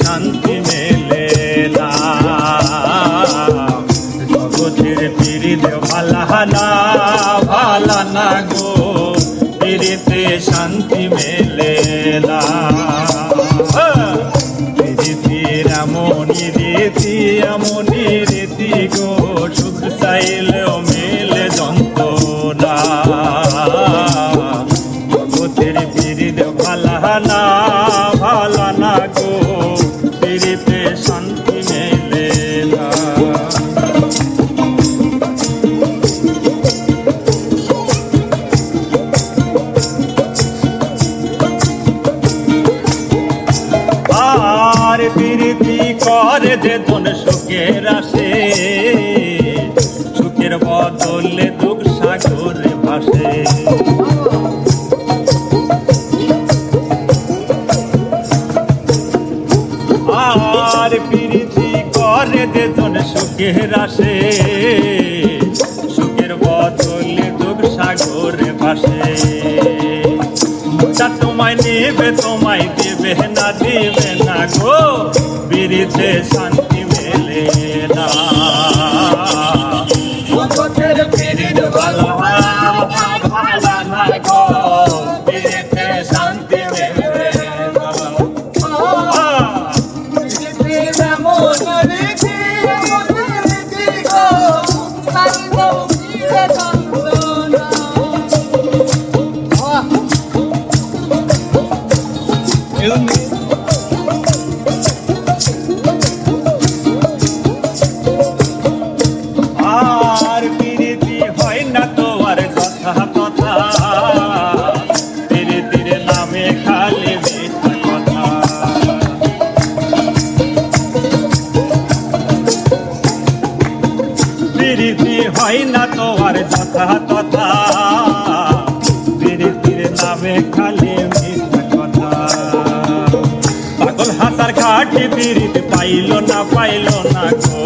শান্তি মেলে না। জগতের পিড়িত ভালানা শান্তি মেলে না। পিড়িতির এমনই রীতি এমনই রীতি গো, সুখ চাইলেও যে জন সুখের আসে, সুখের বদলে দুঃখ সাগরে ভাসে। আর প্রীতি করে যে জন সুখের আসে, সুখের বদলে দুঃখ সাগরে ভাসে। তোমায় নেবে, তোমায় দেবে না দেবে না গো। বিরিতে শান্তি মেলে না। জগতের বিরিত ভালো ভালো না। শান্তি পিরিতি হয় না তো আর তথা। ধীরে নামে খালি মিথ্যা কথা। পাগল হাসার ঘাটি বিরিত পাইল না পাইল না গো।